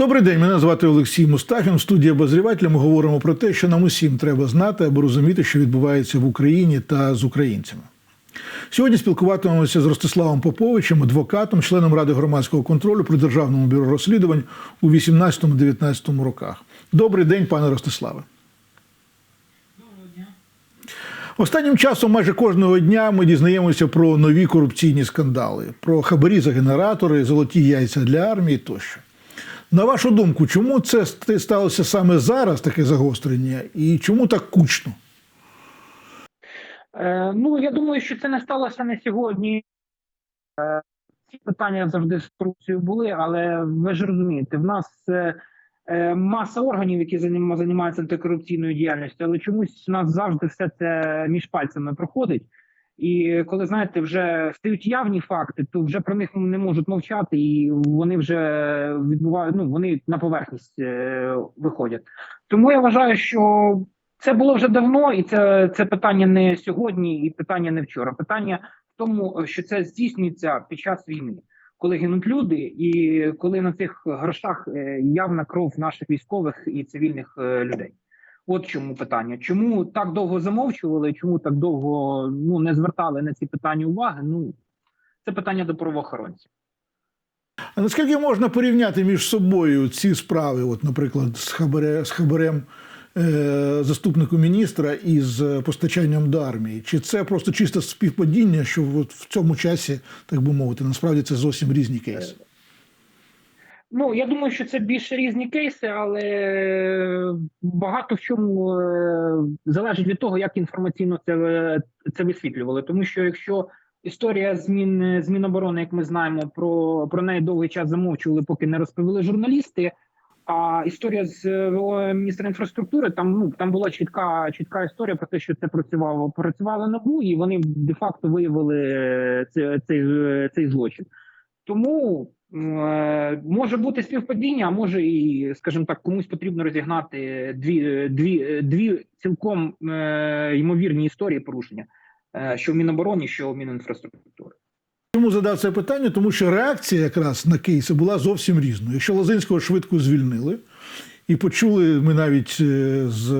Добрий день, мене звати Олексій Мустафін. В студії обозрівателя ми говоримо про те, що нам усім треба знати або розуміти, що відбувається в Україні та з українцями. Сьогодні спілкуватимемося з Ростиславом Поповичем, адвокатом, членом Ради громадського контролю при Державному бюро розслідувань у 18-19 роках. Добрий день, пане Ростиславе. Останнім часом майже кожного дня ми дізнаємося про нові корупційні скандали, про хабарі за генератори, золоті яйця для армії тощо. На вашу думку, чому це сталося саме зараз, таке загострення, і чому так кучно? Е, ну, я думаю, що це не сталося не сьогодні. Е, ці питання завжди з корупцією були, але ви ж розумієте, в нас е, е, маса органів, які займаються антикорупційною діяльністю, але чомусь у нас завжди все це між пальцями проходить. І коли знаєте, вже стають явні факти, то вже про них не можуть мовчати, і вони вже відбувають. Ну вони на поверхність е, виходять. Тому я вважаю, що це було вже давно, і це, це питання не сьогодні, і питання не вчора. Питання в тому, що це здійснюється під час війни, коли гинуть люди, і коли на цих грошах е, явна кров наших військових і цивільних е, людей. От чому питання. Чому так довго замовчували? Чому так довго ну не звертали на ці питання уваги? Ну це питання до правоохоронців. А наскільки можна порівняти між собою ці справи, от, наприклад, з, хабаре, з хабарем е, заступнику міністра і з постачанням до армії? Чи це просто чисте співпадіння, що от в цьому часі, так би мовити, насправді це зовсім різні кейси? Ну я думаю, що це більше різні кейси, але багато в чому е, залежить від того, як інформаційно це е, це висвітлювали. Тому що якщо історія змін змін оборони, як ми знаємо, про, про неї довгий час замовчували, поки не розповіли журналісти. А історія з е, міністра інфраструктури там ну там була чітка чітка історія про те, що це працювало працювало набу, і вони де-факто виявили е, цей, цей, цей злочин. Тому е, може бути співпадіння, а може і, скажімо так, комусь потрібно розігнати дві дві, дві цілком е, ймовірні історії порушення, е, що в Мінобороні, що в Мінінфраструктури. Чому задав це питання? Тому що реакція якраз на кейси була зовсім різною. Якщо Лозинського швидко звільнили, і почули ми навіть е, з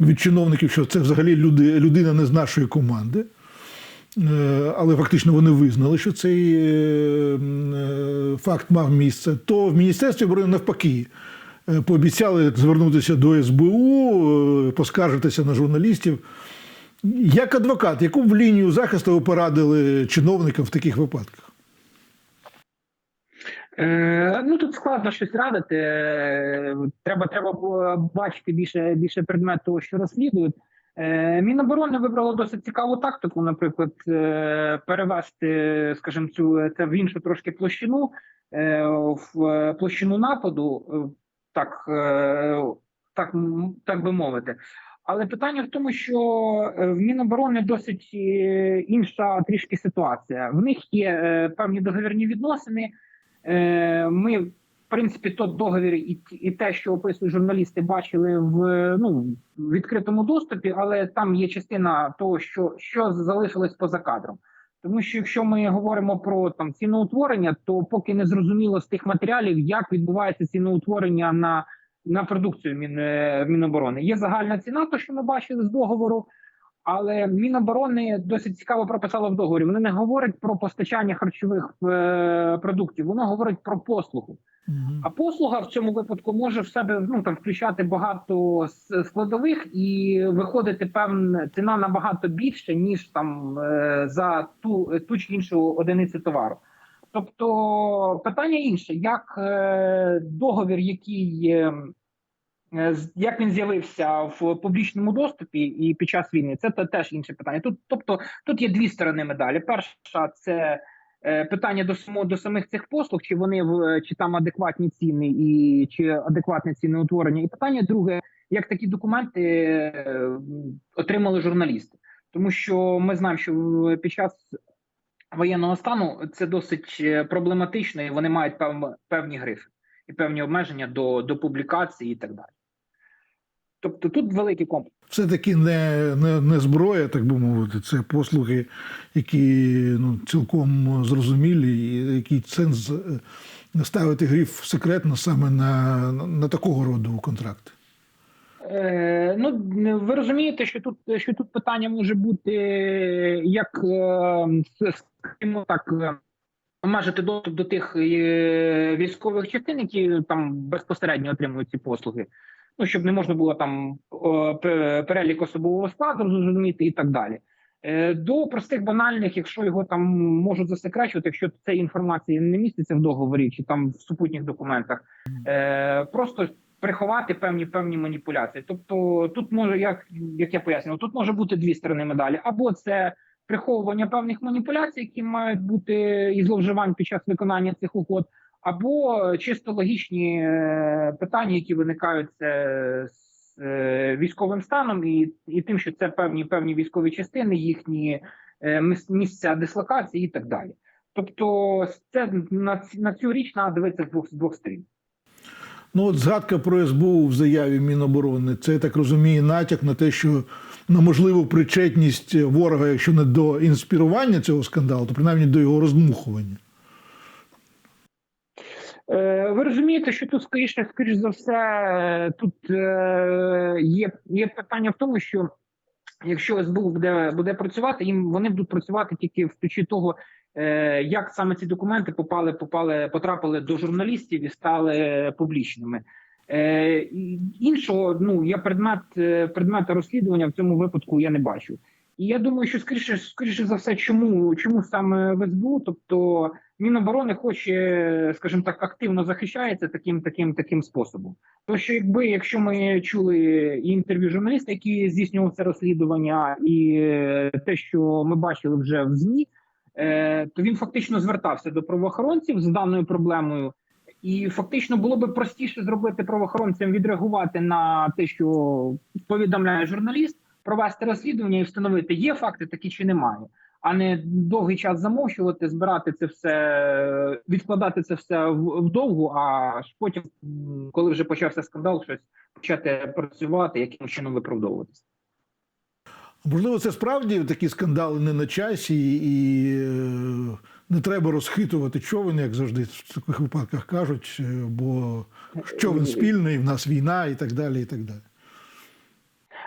від чиновників, що це взагалі люди, людина не з нашої команди. Е, Але фактично вони визнали, що цей е, е, факт мав місце, то в Міністерстві оборони навпаки пообіцяли звернутися до СБУ, поскаржитися на журналістів. Як адвокат, яку б лінію захисту ви порадили чиновникам в таких випадках? Е, ну тут складно щось радити. Треба треба бачити більше більше предмет того, що розслідують. Е, Міноборони вибрало досить цікаву тактику, наприклад, е, перевести, скажімо, цю це в іншу трошки площину, е, в площину нападу, так, так, так би мовити. Але питання в тому, що в Міноборони досить інша трішки ситуація. В них є певні договірні відносини. Ми, принципі, тот договір і, і те, що описують журналісти, бачили в ну відкритому доступі, але там є частина того, що, що залишилось поза кадром. Тому що якщо ми говоримо про там ціноутворення, то поки не зрозуміло з тих матеріалів, як відбувається ціноутворення на на продукцію Мін, е, Міноборони. Є загальна ціна, то що ми бачили з договору. Але Міноборони досить цікаво прописало в договорі. Вони не говорять про постачання харчових е, продуктів, воно говорить про послугу. А послуга в цьому випадку може в себе ну там включати багато складових і виходити певна ціна набагато більше, ніж там е, за ту, ту чи іншу одиницю товару. Тобто питання інше, як е, договір, який е, як він з'явився в публічному доступі і під час війни, це теж інше питання. Тут, тобто, тут є дві сторони медалі. Перша це питання до само до самих цих послуг, чи вони в чи там адекватні ціни, і чи адекватне ціноутворення. І питання друге, як такі документи е, отримали журналісти, тому що ми знаємо, що під час воєнного стану це досить е, проблематично, і вони мають пев, певні грифи і певні обмеження до, до публікації і так далі. Тобто тут великий комплекс. Все-таки не, не, не зброя, так би мовити, це послуги, які ну, цілком зрозумілі, і який сенс е, ставити гриф секретно саме на, на такого роду контракти? Е, ну, ви розумієте, що тут, що тут питання може бути як, скажімо так, е, обмежити доступ до тих військових частин, які там безпосередньо отримують ці послуги. Ну, щоб не можна було там перелік особового складу зрозуміти і так далі. Е, До простих банальних, якщо його там можуть засекречувати, якщо цієї інформації не міститься в договорі чи там в супутніх документах, е, просто приховати певні певні маніпуляції. Тобто, тут може, як, як я пояснював, тут може бути дві сторони медалі, або це приховування певних маніпуляцій, які мають бути і зловживань під час виконання цих угод, або чисто логічні е, питання, які виникають е, з е, військовим станом, і, і тим, що це певні певні військові частини, їхні місця дислокації і так далі. Тобто, це на, на цю річ треба дивитися з двох з двох сторін. Ну, от згадка про СБУ в заяві Міноборони, це я так розумію, натяк на те, що на можливу причетність ворога, якщо не до інспірування цього скандалу, то принаймні до його роздмухування. Е, Ви розумієте, що тут скоріше, скоріш за все, е, тут е, є, є питання в тому, що якщо СБУ буде, буде працювати, їм вони будуть працювати тільки в ключі того, як саме ці документи попали, попали, потрапили до журналістів і стали публічними. Іншого, ну я предмет предмета розслідування в цьому випадку я не бачу. І я думаю, що скоріше, скоріше за все, чому, чому саме в СБУ? Тобто Міноборони хоче, скажімо так, активно захищається таким таким таким способом. То що якби якщо ми чули і інтерв'ю журналіста, який здійснював це розслідування, і е, те, що ми бачили вже в змі, е, то він фактично звертався до правоохоронців з даною проблемою. І фактично було би простіше зробити правоохоронцям відреагувати на те, що повідомляє журналіст, провести розслідування і встановити, є факти такі чи немає, а не довгий час замовчувати, збирати це все, відкладати це все вдовгу, а потім, коли вже почався скандал, щось почати працювати, яким чином виправдовуватися. Можливо, це справді такі скандали не на часі, і е, не треба розхитувати човен, як завжди в таких випадках кажуть, е, бо човен спільний, в нас війна і так далі. і так далі.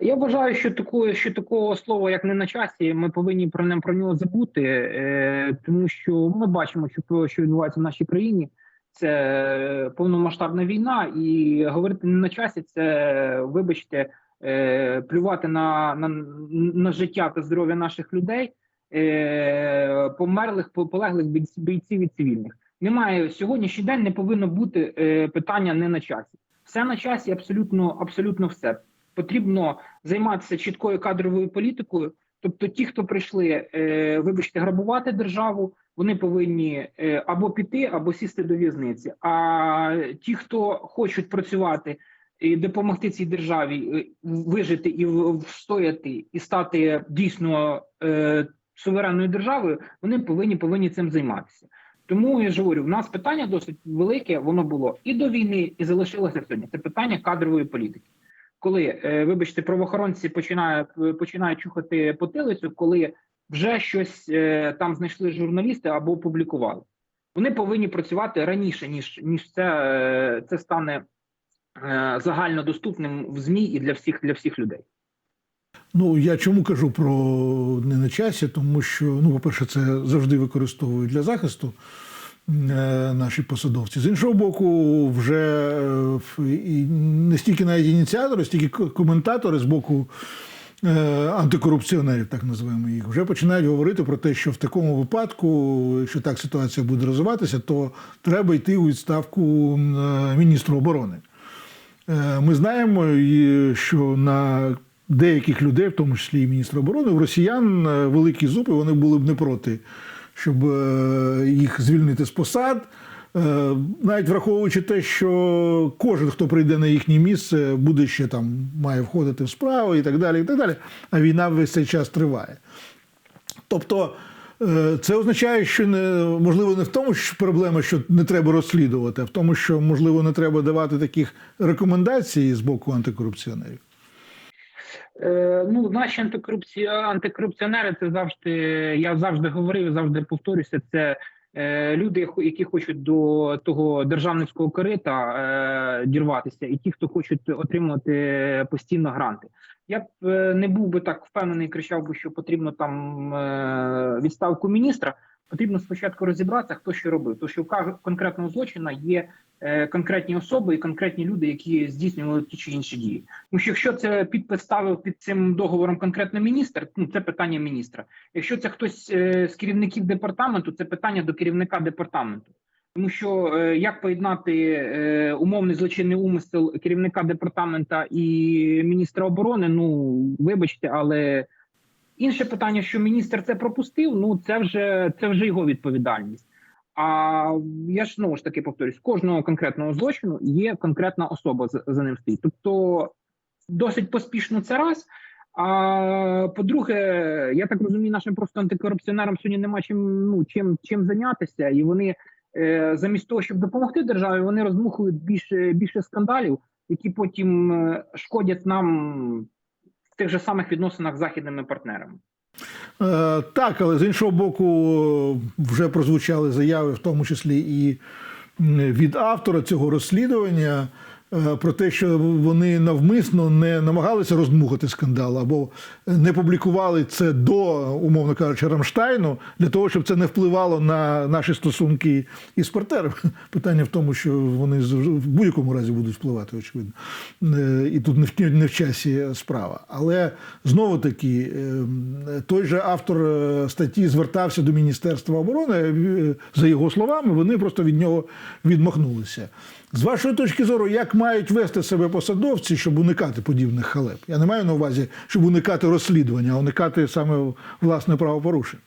Я вважаю, що такого, що такого слова, як не на часі, ми повинні про ним про нього забути, е, тому що ми бачимо, що що відбувається в нашій країні. Це повномасштабна війна, і говорити не на часі це, вибачте, е, плювати на, на, на життя та здоров'я наших людей, е, померлих, по- полеглих бійців і цивільних. Немає сьогоднішній день не повинно бути е, питання не на часі. Все на часі, абсолютно, абсолютно все потрібно займатися чіткою кадровою політикою. Тобто, ті, хто прийшли, е, вибачте, грабувати державу, вони повинні е, або піти, або сісти до в'язниці. А ті, хто хочуть працювати і допомогти цій державі е, вижити і встояти, і стати дійсно суверенною державою, вони повинні повинні цим займатися. Тому я ж говорю, в нас питання досить велике. Воно було і до війни, і залишилося сьогодні. Це питання кадрової політики коли, е, вибачте, правоохоронці починають починають чухати потилицю, коли вже щось е, там знайшли журналісти або опублікували. Вони повинні працювати раніше, ніж ніж це, е, це стане е, загальнодоступним в змі і для всіх для всіх людей. Ну, я чому кажу про не на часі, тому що, ну, по-перше, це завжди використовують для захисту е, наші посадовці. З іншого боку, вже е, не стільки навіть ініціатори, стільки коментатори з боку е, антикорупціонерів, так називаємо їх, вже починають говорити про те, що в такому випадку, якщо так ситуація буде розвиватися, то треба йти у відставку м, е, міністру оборони. Е, Ми знаємо, що на деяких людей, в тому числі і міністра оборони, в росіян е, великі зуби, вони були б не проти, щоб е, їх звільнити з посад. Е, Навіть враховуючи те, що кожен, хто прийде на їхнє місце, буде ще там має входити в справу і так далі. і так далі. А війна весь цей час триває. Тобто е, це означає, що не можливо не в тому, що проблема, що не треба розслідувати, а в тому, що можливо не треба давати таких рекомендацій з боку антикорупціонерів. Е, ну, наші антикорупці... антикорупціонери це завжди, я завжди говорив, завжди повторюся, це е, люди, які хочуть до того державницького корита е, дірватися, і ті, хто хочуть отримувати постійно гранти. Я б е, не був би так впевнений, кричав би, що потрібно там е, відставку міністра. Потрібно спочатку розібратися, хто що робив. Тому що у конкретного злочина є е, конкретні особи і конкретні люди, які здійснювали ті чи інші дії. Тому що якщо це підпис ставив під цим договором конкретно міністр, ну це питання міністра. Якщо це хтось е, з керівників департаменту, це питання до керівника департаменту. Тому що е, як поєднати умовний злочинний умисел керівника департамента і міністра оборони? Ну вибачте, але інше питання, що міністр це пропустив, ну це вже це вже його відповідальність. А я ж знову ж таки повторюсь, кожного конкретного злочину є конкретна особа за, ним стоїть. Тобто досить поспішно це раз. А по-друге, я так розумію, нашим просто антикорупціонерам сьогодні нема чим ну чим чим зайнятися, і вони е, замість того, щоб допомогти державі, вони розмухують більше більше скандалів, які потім е, шкодять нам тих же самих відносинах з західними партнерами. Е, Так, але з іншого боку, вже прозвучали заяви, в тому числі і від автора цього розслідування. Е, Про те, що вони навмисно не намагалися роздмухати скандал або не публікували це до, умовно кажучи, Рамштайну, для того, щоб це не впливало на наші стосунки із партнером. Питання в тому, що вони в будь-якому разі будуть впливати, очевидно. Е, І тут не в, часі справа. Але знову таки, е, той же автор статті звертався до Міністерства оборони. За його словами, вони просто від нього відмахнулися. З вашої точки зору, як мають вести себе посадовці, щоб уникати подібних халеп? Я не маю на увазі, щоб уникати розслідування, а уникати саме власне правопорушень.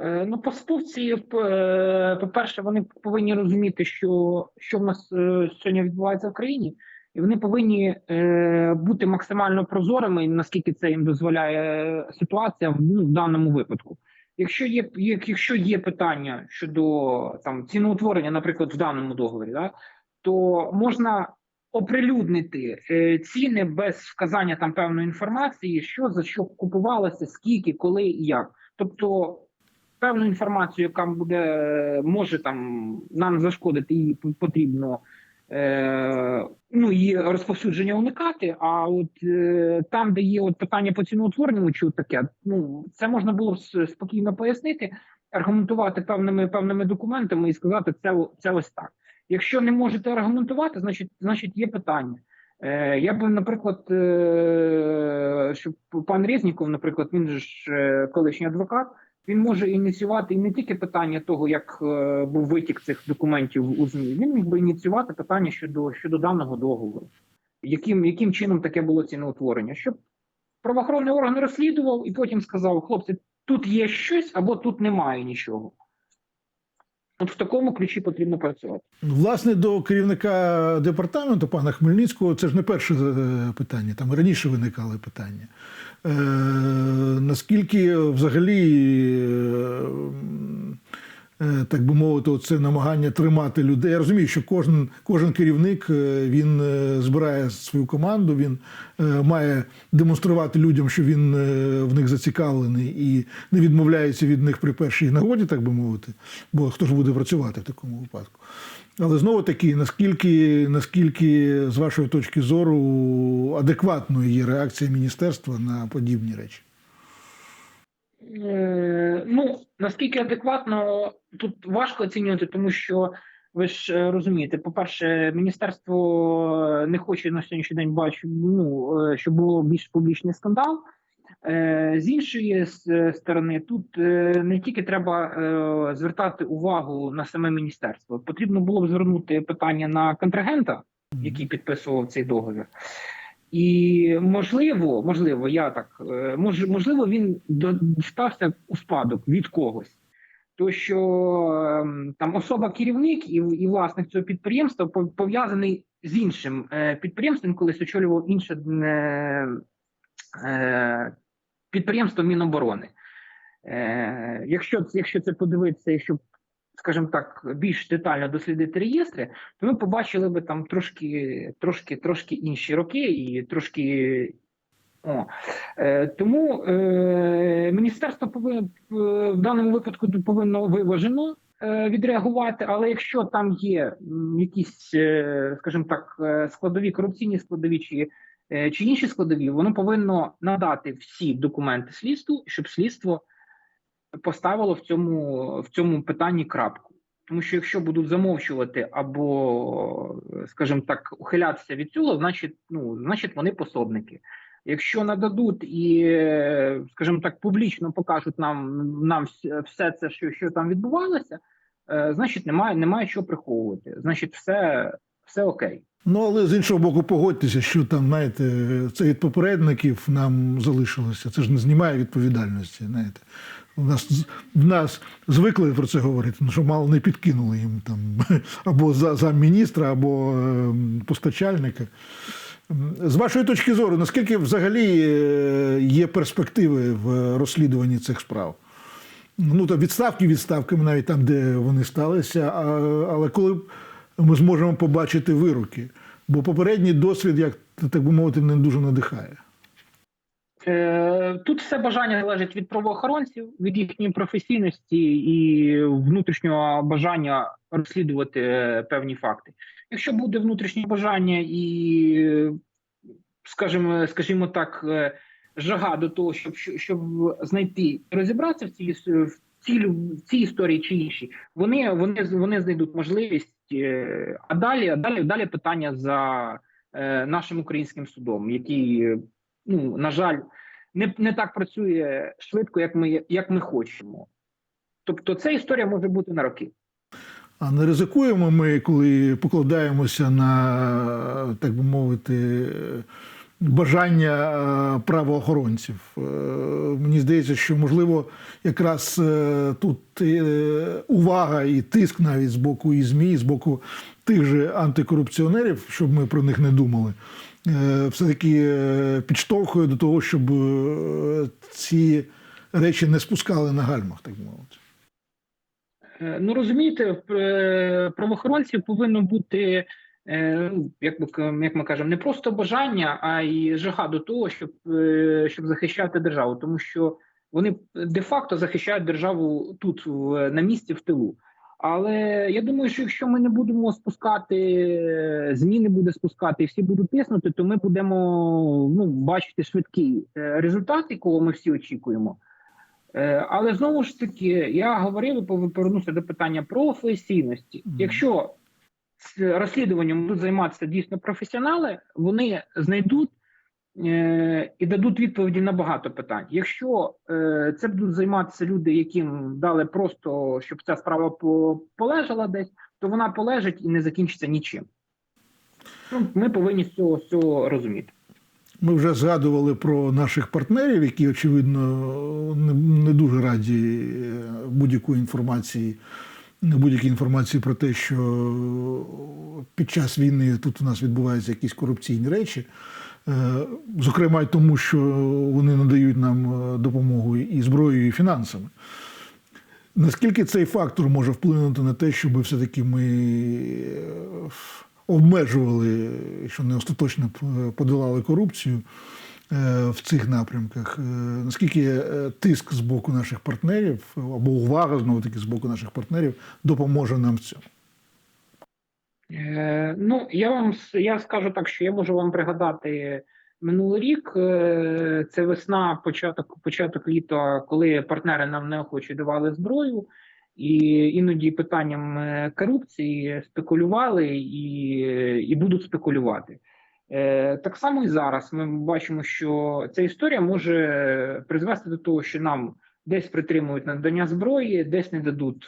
Е, Ну, посадовці, е, по-перше, вони повинні розуміти, що, що в нас е, сьогодні відбувається в країні, і вони повинні бути максимально прозорими, наскільки це їм дозволяє ситуація ну, в даному випадку. Якщо є, якщо є питання щодо там ціноутворення, наприклад, в даному договорі, да, то можна оприлюднити е, ціни без вказання там певної інформації, що за що купувалося, скільки, коли і як. Тобто певну інформацію, яка буде е, може там нам зашкодити, її потрібно е, ну її розповсюдження уникати. А от е, там, де є от питання по ціноутворенню, чи таке, ну це можна було б спокійно пояснити, аргументувати певними певними документами і сказати, це це ось так. Якщо не можете аргументувати, значить, значить є питання. Е, Я би, наприклад, е, щоб пан Резніков, наприклад, він ж е, колишній адвокат, він може ініціювати і не тільки питання того, як е, був витік цих документів у ЗМІ, він міг би ініціювати питання щодо щодо даного договору, яким, яким чином таке було ціноутворення, щоб правоохоронний орган розслідував і потім сказав: хлопці, тут є щось або тут немає нічого. От в такому ключі потрібно працювати. Власне, до керівника департаменту пана Хмельницького це ж не перше е, питання, там раніше виникали питання. Е, наскільки взагалі, е, так би мовити, це намагання тримати людей. Я розумію, що кожен, кожен керівник е, він е, збирає свою команду, він е, має демонструвати людям, що він е, в них зацікавлений і не відмовляється від них при першій нагоді, так би мовити, бо хто ж буде працювати в такому випадку. Але знову таки, наскільки, наскільки з вашої точки зору адекватною є реакція міністерства на подібні речі? Е, Ну наскільки адекватно тут важко оцінювати, тому що ви ж е, розумієте, по-перше, міністерство не хоче на сьогоднішній день бачити, ну е, щоб було більш публічний скандал. Е, З іншої сторони, тут е, не тільки треба е, звертати увагу на саме міністерство, потрібно було б звернути питання на контрагента, який підписував цей договір. І можливо, можливо, я так е, мож, можливо, він до- дістався у спадок від когось. То що ем, там особа керівник і, і власник цього підприємства пов'язаний з іншим е, підприємством, колись очолював інше е, е, підприємство Міноборони. Е, якщо, якщо це подивитися, якщо, скажімо так, більш детально дослідити реєстри, то ми побачили би там трошки, трошки, трошки інші роки і трошки О, е, тому е, міністерство повинно в даному випадку повинно виважено е, відреагувати. Але якщо там є якісь, е, скажімо так, е, складові корупційні складові чи, е, чи інші складові, воно повинно надати всі документи слідству, щоб слідство поставило в цьому в цьому питанні крапку. Тому що якщо будуть замовчувати або, скажімо так, ухилятися від цього, значить, ну значить вони пособники. Якщо нададуть і, скажімо так, публічно покажуть нам нам все це, що, що там відбувалося, е, значить, немає, немає що приховувати. Значить, все, все окей. Ну, але з іншого боку, погодьтеся, що там, знаєте, це від попередників нам залишилося. Це ж не знімає відповідальності. Знаєте. У нас в нас звикли про це говорити, ну що мало не підкинули їм там або за замміністра, або е, постачальника. З вашої точки зору, наскільки взагалі е, є перспективи в розслідуванні цих справ? Ну, то відставки відставками, навіть там, де вони сталися, але коли ми зможемо побачити вироки, бо попередній досвід, як так би мовити, не дуже надихає. Е, Тут все бажання залежить від правоохоронців, від їхньої професійності і внутрішнього бажання розслідувати е, певні факти. Якщо буде внутрішнє бажання і, скажімо, скажімо так, е, жага до того, щоб щоб знайти розібратися в цій в цій, в цій історії чи іншій, вони вони вони знайдуть можливість. А далі далі далі питання за нашим українським судом, який ну на жаль, не, не так працює швидко, як ми як ми хочемо. Тобто, ця історія може бути на роки. А не ризикуємо ми, коли покладаємося на, так би мовити, бажання е, правоохоронців. Е, Мені здається, що можливо якраз е, тут увага і тиск навіть з боку і ЗМІ, з боку тих же антикорупціонерів, щоб ми про них не думали, е, все-таки е, підштовхує до того, щоб е, ці речі не спускали на гальмах, так мовити. Ну розумієте, правоохоронців повинно бути, як ми як ми кажемо, не просто бажання, а й жага до того, щоб, щоб захищати державу, тому що вони де-факто захищають державу тут, на місці, в тилу. Але я думаю, що якщо ми не будемо спускати, ЗМІ не буде спускати, і всі будуть тиснути, то ми будемо ну, бачити швидкий е, результат, якого ми всі очікуємо. Е, Але знову ж таки, я говорив і пов- повернуся до питання професійності. Якщо розслідуванням будуть займатися дійсно професіонали, вони знайдуть і дадуть відповіді на багато питань. Якщо е, це будуть займатися люди, яким дали просто щоб ця справа полежала десь, то вона полежить і не закінчиться нічим. Ну, ми повинні з цього, з цього розуміти. Ми вже згадували про наших партнерів, які, очевидно, не, дуже раді е, будь-якої інформації, будь-якій інформації про те, що під час війни тут у нас відбуваються якісь корупційні речі. Е, Зокрема, й тому, що вони надають нам е, допомогу і зброєю, і фінансами. Наскільки цей фактор може вплинути на те, щоб все-таки ми е, обмежували, що не остаточно подолали корупцію в цих напрямках? Наскільки тиск з боку наших партнерів або увага знову таки з боку наших партнерів допоможе нам в цьому? Е, ну, я вам я скажу так, що я можу вам пригадати минулий рік. е, Це весна, початок, початок літа, коли партнери нам неохоче давали зброю, і іноді питанням е, корупції спекулювали і, і будуть спекулювати. Так само і зараз ми бачимо, що ця історія може призвести до того, що нам десь притримують надання зброї, десь не дадуть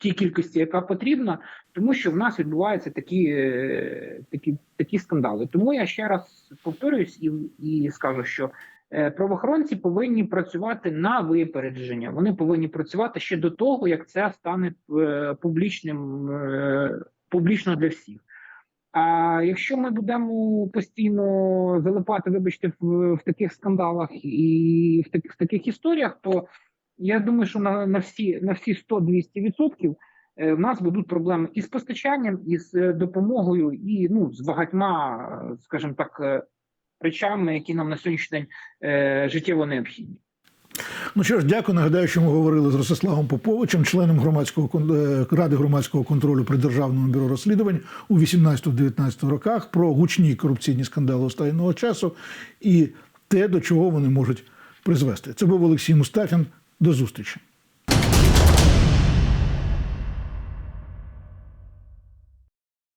тій кількості, яка потрібна, тому що в нас відбуваються такі, е, такі, такі скандали. Тому я ще раз повторюсь і, і скажу, що е, правоохоронці повинні працювати на випередження. Вони повинні працювати ще до того, як це стане е, публічним публічно для всіх. А якщо ми будемо постійно залипати, вибачте, в, в таких скандалах і в таких, в таких історіях, то я думаю, що на, на всі на всі 100-200 відсотків е, нас будуть проблеми і з постачанням, і з е, допомогою, і ну з багатьма, скажімо так, е, речами, які нам на сьогоднішній день е, життєво необхідні. Ну що ж, дякую. Нагадаю, що ми говорили з Ростиславом Поповичем, членом громадського ради громадського контролю при державному бюро розслідувань у 18-19 роках про гучні корупційні скандали останнього часу і те, до чого вони можуть призвести. Це був Олексій Мустафін. До зустрічі.